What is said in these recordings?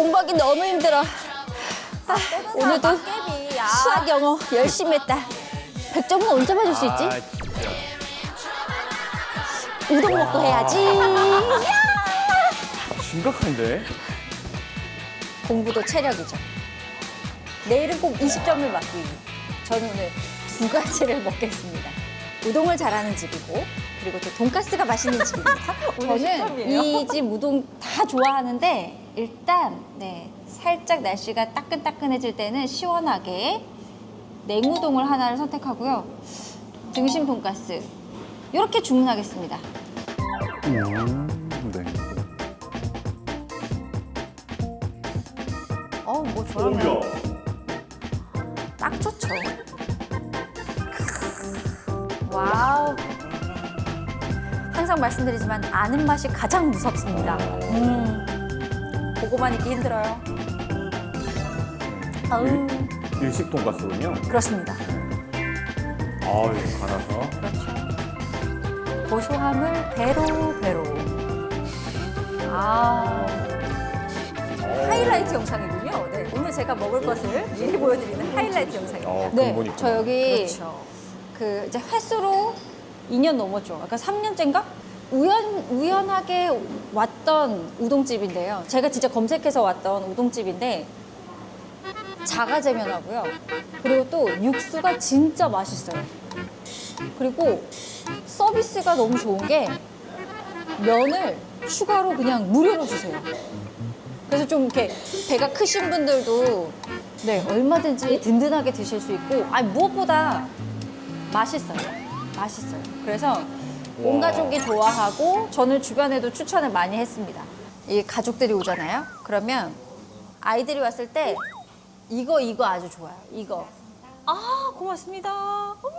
공부하기 너무 힘들어. 아, 오늘도 깨비, 야. 수학 영어 열심히 했다. 100점은 언제 맞을 수 있지? 아. 우동 먹고 해야지. 심각한데? 공부도 체력이죠. 내일은 꼭 20점을 맞기 위해 저는 오늘 두 가지를 먹겠습니다. 우동을 잘하는 집이고 그리고 또 돈가스가 맛있는 집입니다. 저는? 이 집 우동 다 좋아하는데 일단 네 살짝 날씨가 따끈따끈해질 때는 시원하게 냉우동을 하나를 선택하고요. 등심 돈가스 이렇게 주문하겠습니다. 음, 네. 어, 뭐 저러면 딱 좋죠. 와우. 항상 말씀드리지만 아는 맛이 가장 무섭습니다. 음. 보고만 있기 힘들어요. 아우, 일식 돈가스군요. 그렇습니다. 아유, 갈아서. 그렇죠. 고소함을 배로 배로. 아. 하이라이트 영상이군요. 네, 오늘 제가 먹을 것을 미리 보여드리는 하이라이트 영상입니다. 어, 네, 근본 있구나. 저 여기 그렇죠. 그 이제 횟수로 2년 넘었죠. 아까 3년째인가? 우연 우연하게 왔던 우동집인데요. 제가 진짜 검색해서 왔던 우동집인데 자가제면하고요. 그리고 또 육수가 진짜 맛있어요. 그리고 서비스가 너무 좋은 게 면을 추가로 그냥 무료로 주세요. 그래서 좀 이렇게 배가 크신 분들도 네 얼마든지 든든하게 드실 수 있고 아니 무엇보다 맛있어요. 맛있어요. 그래서 온 와. 가족이 좋아하고 저는 주변에도 추천을 많이 했습니다. 이 가족들이 오잖아요. 그러면 아이들이 왔을 때 이거 이거 아주 좋아요. 이거. 아 고맙습니다. 음.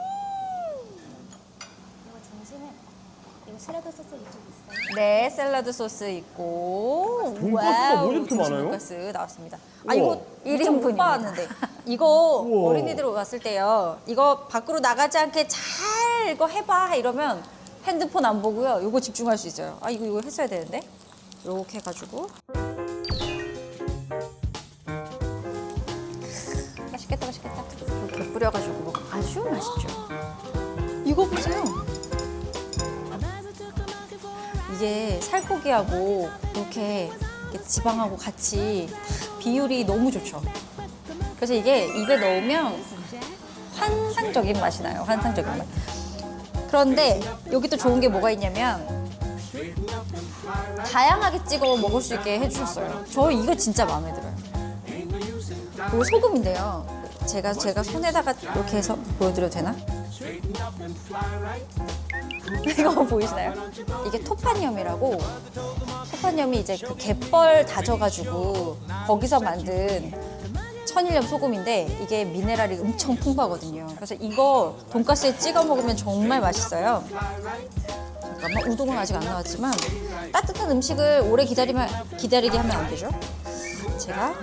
이거 샐러드 소스 이쪽 있어요? 네 샐러드 소스 있고 돈가스가 와우, 뭐 이렇게 등심 많아요? 돈가스 나왔습니다. 아 우와. 이거 일인 분입니다. 못 봤는데 이거 우와. 어린이들 왔을 때요. 이거 밖으로 나가지 않게 잘 이거 해봐 이러면 핸드폰 안 보고요. 이거 집중할 수 있어요. 아 이거 이거 했어야 되는데 이렇게 해가지고 맛있겠다 맛있겠다. 이렇게 뿌려가지고 먹으면 아주 맛있죠. 이거 보세요. 이게 살코기하고 이렇게 지방하고 같이 비율이 너무 좋죠. 그래서 이게 입에 넣으면 환상적인 맛이 나요. 환상적인 맛. 그런데 여기 또 좋은 게 뭐가 있냐면 다양하게 찍어 먹을 수 있게 해주셨어요. 저 이거 진짜 마음에 들어요. 이거 소금인데요. 제가 제가 손에다가 이렇게 해서 보여드려도 되나? 이거 보이시나요? 이게 토파늄이라고 토파늄이 이제 그 갯벌 다져가지고 거기서 만든 천일염 소금인데 이게 미네랄이 엄청 풍부하거든요. 그래서 이거 돈가스에 찍어 먹으면 정말 맛있어요. 잠깐만 우동은 아직 안 나왔지만 따뜻한 음식을 오래 기다리면 기다리게 하면 안 되죠. 제가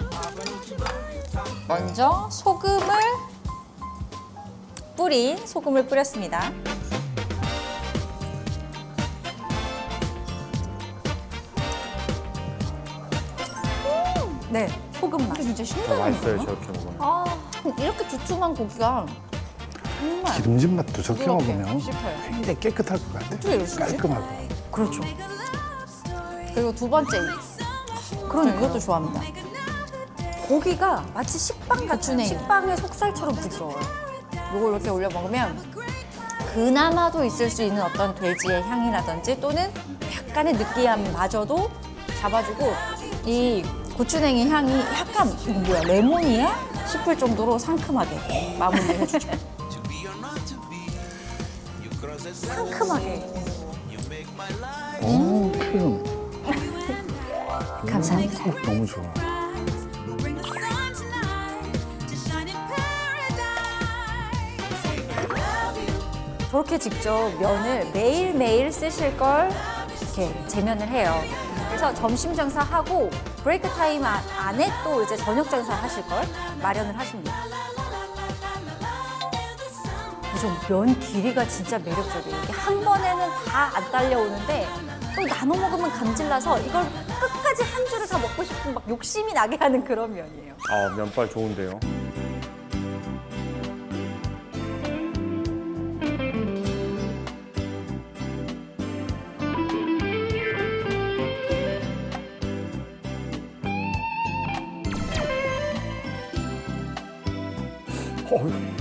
먼저 소금을 뿌린 소금을 뿌렸습니다. 네, 소금 맛. 진짜 더 신기한 맛있어요. 저렇게 먹으면. 아, 이렇게 두툼한 고기가 정말 기름진 맛도 적게 부드럽게 먹으면 씹혀요. 굉장히 깨끗할 것 같아. 어떻게 이럴 수 있지? 깔끔하고. 그렇죠. 그리고 두 번째 그런 이것도 좋아합니다. 고기가 마치 식빵 같은 고추냉이. 식빵의 속살처럼 부드러워요. 이걸 이렇게 올려 먹으면 그나마도 있을 수 있는 어떤 돼지의 향이라든지 또는 약간의 느끼함마저도 잡아주고 이 고추냉이 향이 약간 이거 뭐야 레몬이야 싶을 정도로 상큼하게 마무리를 해주죠. 상큼하게. 오, 표현. 감사합니다. 꼭 너무 좋아. 저렇게 직접 면을 매일매일 쓰실 걸 이렇게 재면을 해요. 그래서 점심 장사하고 브레이크 타임 안- 안에 또 이제 저녁 장사 하실 걸 마련을 하십니다. 면 길이가 진짜 매력적이에요. 이게 한 번에는 다 안 딸려오는데 또 나눠 먹으면 감질나서 이걸 끝까지 한 줄을 다 먹고 싶은 막 욕심이 나게 하는 그런 면이에요. 아, 면발 좋은데요.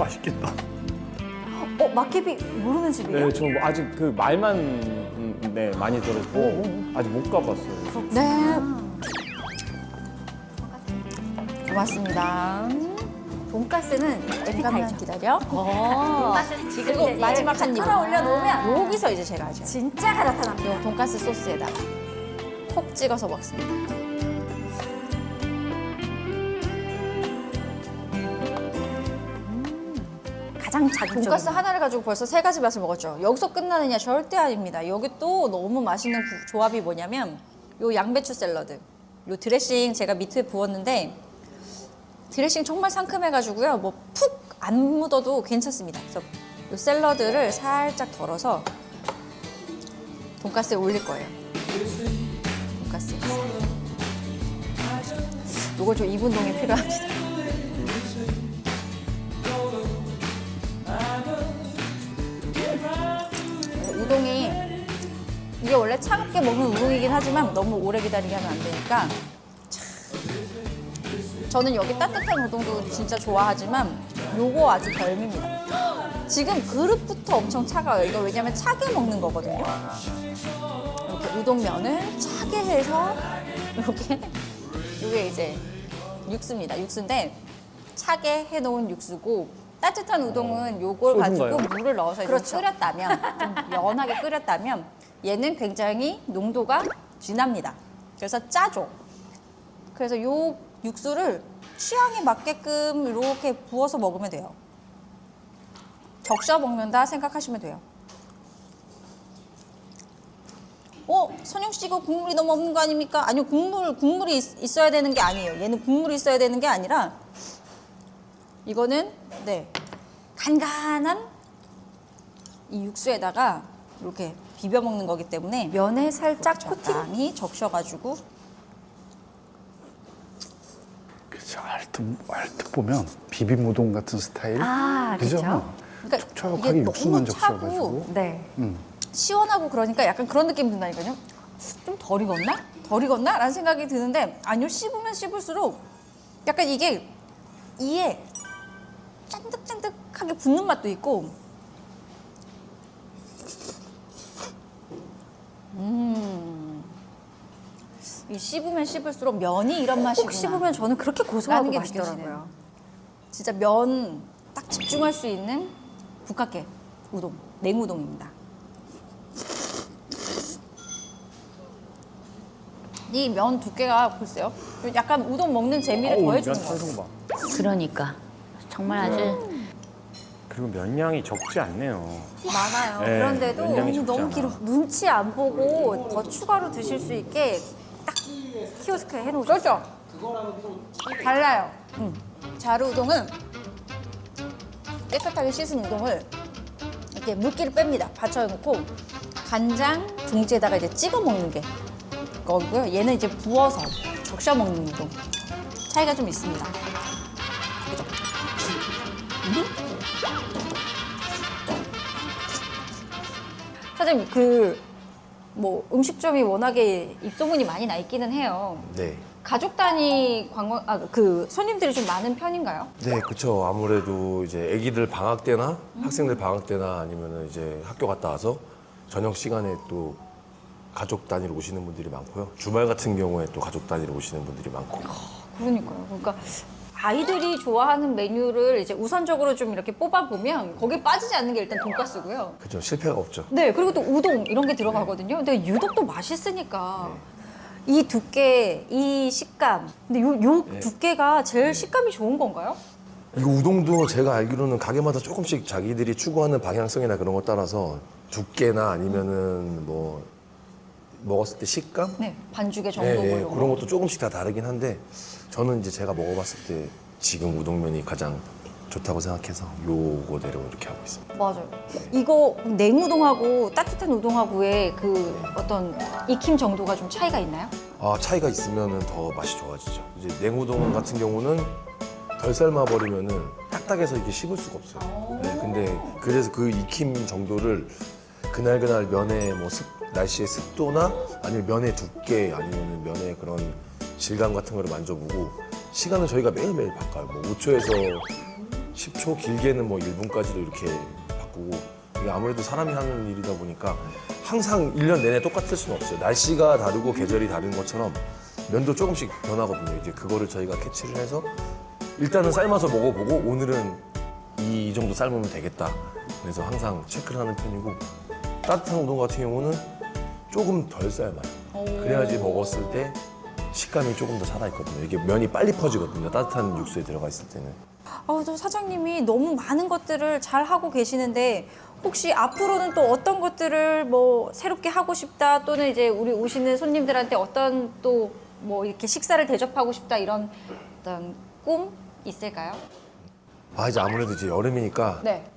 맛있겠다. 어, 마케비 모르는 집이에요? 네, 저 아직 그 말만 음, 네, 많이 들었고 아직 못 가봤어요. 네. 고맙습니다. 돈가스는 에피타이저. 기다려. 돈가스 지금 그리고 이제 마지막 한 입. 하나 올려놓으면 여기서 이제 제가 하죠. 진짜가 나타납니다. 요 돈가스 소스에다가 콕 찍어서 먹습니다. 가장 자극적인 돈가스 하나를 가지고 벌써 세 가지 맛을 먹었죠. 여기서 끝나느냐 절대 아닙니다. 여기 또 너무 맛있는 구- 조합이 뭐냐면 요 양배추 샐러드, 요 드레싱 제가 밑에 부었는데 드레싱 정말 상큼해가지고요. 뭐 푹 안 묻어도 괜찮습니다. 그래서 요 샐러드를 살짝 덜어서 돈가스에 올릴 거예요. 돈가스. 요걸 좀 2분 동에 필요합니다. 원래 차갑게 먹는 우동이긴 하지만 너무 오래 기다리게 하면 안 되니까 참. 저는 여기 따뜻한 우동도 진짜 좋아하지만 요거 아주 별미입니다. 지금 그릇부터 엄청 차가워요. 이거 왜냐면 차게 먹는 거거든요. 이렇게 우동면을 차게 해서 이렇게 이게 이제 육수입니다. 육수인데 차게 해놓은 육수고 따뜻한 우동은 요걸 가지고? 물을 넣어서 그렇죠. 끓였다면 좀 연하게 끓였다면 얘는 굉장히 농도가 진합니다. 그래서 짜죠. 그래서 요 육수를 취향에 맞게끔 이렇게 부어서 먹으면 돼요. 적셔 먹는다 생각하시면 돼요. 어, 선영 씨 이거 국물이 너무 없는 거 아닙니까? 아니요, 국물 국물이 있, 있어야 되는 게 아니에요. 얘는 국물이 있어야 되는 게 아니라 이거는 네 간간한 이 육수에다가 이렇게 비벼 먹는 거기 때문에 면에 살짝 코팅. 적당히 적셔가지고 그죠. 얼핏, 얼핏 보면 비빔우동 같은 스타일. 아, 그죠? 그렇죠. 그러니까 촉촉하게 이게 육수만 너무 차고 적셔가지고. 네. 음. 시원하고 그러니까 약간 그런 느낌이 든다니까요. 좀 덜 익었나? 덜 익었나? 라는 생각이 드는데 아니요 씹으면 씹을수록 약간 이게 이에 짠득짠득하게 붙는 맛도 있고 음. 이 씹으면 씹을수록 면이 이런 맛이구나. 꼭 씹으면 저는 그렇게 라는 고소하고 게 맛있더라고요. 느껴지네요. 진짜 면 딱 집중할 수 있는 북한계 우동, 냉우동입니다. 이 면 두께가 글쎄요. 약간 우동 먹는 재미를 어우, 더해주는 면것 탄성 같아요. 봐. 그러니까 정말 아주 그리고 면량이 적지 않네요. 많아요. 네, 그런데도 면량이 적지 너무 않아. 길어. 눈치 안 보고 더 추가로 드실 수 있게 딱 키오스크에 해놓으셨어요. 그렇죠? 달라요. 음. 자루 우동은 깨끗하게 씻은 우동을 이렇게 물기를 뺍니다. 받쳐놓고 간장 종지에다가 이제 찍어 먹는 게 거고요. 얘는 이제 부어서 적셔 먹는 우동. 차이가 좀 있습니다. 사장님 그뭐 음식점이 워낙에 입소문이 많이 나 있기는 해요. 네. 가족 단위 관광 아 그 손님들이 좀 많은 편인가요? 네, 그렇죠. 아무래도 이제 아기들 방학 때나 음. 학생들 방학 때나 아니면은 이제 학교 갔다 와서 저녁 시간에 또 가족 단위로 오시는 분들이 많고요. 주말 같은 경우에 또 가족 단위로 오시는 분들이 많고. 그러니까요. 그러니까 아이들이 좋아하는 메뉴를 이제 우선적으로 좀 이렇게 뽑아 보면 거기에 빠지지 않는 게 일단 돈가스고요. 그렇죠. 실패가 없죠. 네, 그리고 또 우동 이런 게 들어가거든요. 근데 유독 또 맛있으니까 이 두께, 이 식감. 근데 요, 요 네. 두께가 제일 식감이 좋은 건가요? 이거 우동도 제가 알기로는 가게마다 조금씩 자기들이 추구하는 방향성이나 그런 것 따라서 두께나 아니면은 뭐 먹었을 때 식감? 네, 반죽의 예, 정도 예, 뭐 이런 그런 거. 것도 조금씩 다 다르긴 한데 저는 이제 제가 먹어봤을 때 지금 우동면이 가장 좋다고 생각해서 요거대로 이렇게 하고 있습니다. 맞아요. 이거 냉우동하고 따뜻한 우동하고의 그 어떤 익힘 정도가 좀 차이가 있나요? 아 차이가 있으면 더 맛이 좋아지죠. 이제 냉우동 같은 경우는 덜 삶아 버리면은 딱딱해서 이게 씹을 수가 없어요. 네, 근데 그래서 그 익힘 정도를 그날 그날 면의 뭐 습, 날씨의 습도나 아니면 면의 두께 아니면 면의 그런 질감 같은 거를 만져보고 시간은 저희가 매일매일 바꿔요. 뭐 5초에서 10초 길게는 뭐 1분까지도 이렇게 바꾸고 이게 아무래도 사람이 하는 일이다 보니까 항상 1년 내내 똑같을 수는 없어요. 날씨가 다르고 계절이 다른 것처럼 면도 조금씩 변하거든요. 이제 그거를 저희가 캐치를 해서 일단은 삶아서 먹어보고 오늘은 이 정도 삶으면 되겠다. 그래서 항상 체크를 하는 편이고 따뜻한 우동 같은 경우는 조금 덜 삶아요. 그래야지 먹었을 때 식감이 조금 더 살아있거든요. 이게 면이 빨리 퍼지거든요. 따뜻한 육수에 들어가 있을 때는. 아, 저 사장님이 너무 많은 것들을 잘 하고 계시는데 혹시 앞으로는 또 어떤 것들을 뭐 새롭게 하고 싶다 또는 이제 우리 오시는 손님들한테 어떤 또 뭐 이렇게 식사를 대접하고 싶다 이런 어떤 꿈 있을까요? 아 이제 아무래도 이제 여름이니까 네.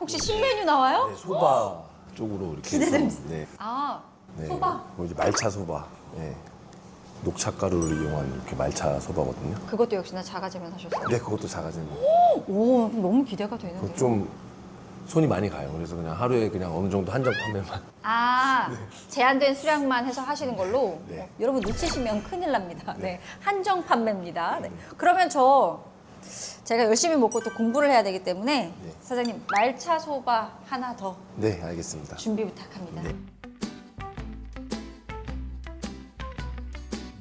혹시 신메뉴 나와요? 네, 소바 쪽으로 이렇게 해서 네, 아, 네. 소바. 뭐 이제 말차 소바. 네. 녹차 가루를 이용한 이렇게 말차 소바거든요. 그것도 역시나 자가제면 하셨어요. 네, 그것도 작아진 거. 오, 너무 기대가 되는데. 그거 좀 손이 많이 가요. 그래서 그냥 하루에 그냥 어느 정도 한정 판매만. 아, 제한된 수량만 해서 하시는 걸로. 네. 어, 여러분 놓치시면 큰일 납니다. 네. 한정 판매입니다. 네. 그러면 저 제가 열심히 먹고 또 공부를 해야 되기 때문에 네. 사장님 말차 소바 하나 더 네, 알겠습니다. 준비 부탁합니다. 네.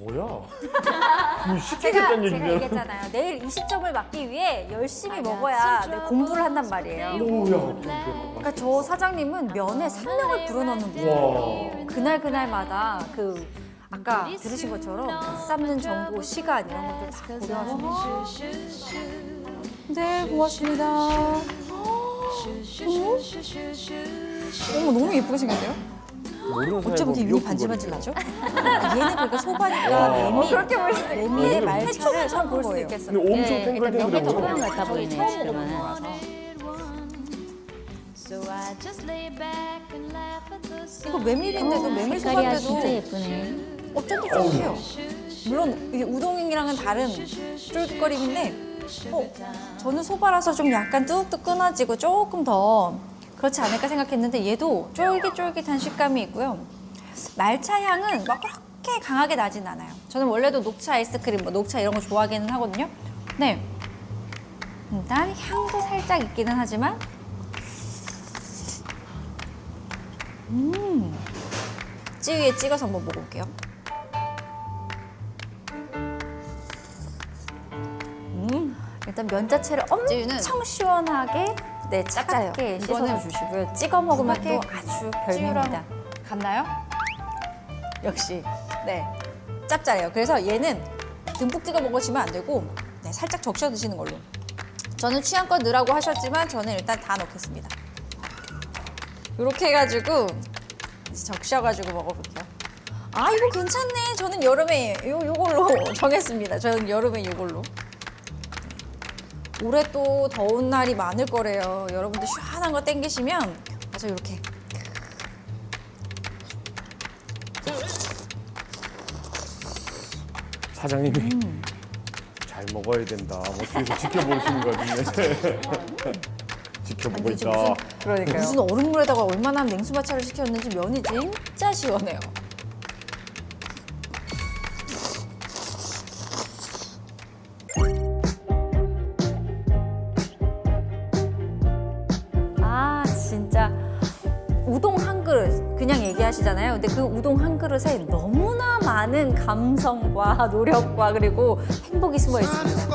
뭐야? 뭐 제가 시키겠다는 제가 얘기면. 얘기했잖아요. 내일 이 시점을 막기 위해 열심히 먹어야 내 공부를 한단 말이에요. 오야. 그러니까 저 사장님은 면에 생명을 불어넣는 분이에요. 그날 그날마다 그 아까 들으신 것처럼 삶는 정도, 시간 이런 것들 다 고려하시는 네, 고맙습니다. 어머, 너무 예쁘게 생겼네요. 모르는 어쩜 이렇게 뭐 눈이 반질반질. 나죠? 아, 얘는 그러니까 소바니까 메밀, 그렇게 보일 수도 메밀에 말차를 섞은 볼 수도 거예요. 근데 엄청 네, 일단 탱글탱글해 명태 보여. 소금 같아 보이네, 처음. 먹어보는 거라서. 이거 메밀인데도 메밀 색깔이 진짜 소바인데도 예쁘네. 어, 쫀득쫀득해요. 물론 이게 우동이랑은 다른 쫄깃거림인데 어, 저는 소바라서 좀 약간 뚝뚝 끊어지고 조금 더 그렇지 않을까 생각했는데 얘도 쫄깃쫄깃한 식감이 있고요. 말차 향은 막 그렇게 강하게 나진 않아요. 저는 원래도 녹차 아이스크림, 뭐 녹차 이런 거 좋아하기는 하거든요. 네. 일단 향도 살짝 있기는 하지만 음 찌위에 찍어서 한번 먹어볼게요. 일단 면 자체를 찌유는 엄청 시원하게 네 차갑게 씻어서 이거는 주시고요. 찍어 먹으면 또 아주 별미입니다. 갔나요? 역시 네 짭짤해요. 그래서 얘는 듬뿍 찍어 먹으시면 안 되고 네, 살짝 적셔 드시는 걸로. 저는 취향껏 넣으라고 하셨지만 저는 일단 다 넣겠습니다. 이렇게 해가지고 이제 적셔가지고 먹어볼게요. 아 이거 괜찮네. 저는 여름에 요 요걸로 정했습니다. 저는 여름에 요걸로. 올해 또 더운 날이 많을 거래요. 여러분들 시원한 거 땡기시면 맞아 이렇게 사장님이 잘 먹어야 된다. 뭐 뒤에서 지켜보시는 거 같은데. 지켜보고 있다. 무슨 그러니까요. 무슨 얼음물에다가 얼마나 냉수마차를 시켰는지 면이 진짜 시원해요. 드시잖아요. 근데 그 우동 한 그릇에 너무나 많은 감성과 노력과 그리고 행복이 숨어 있습니다.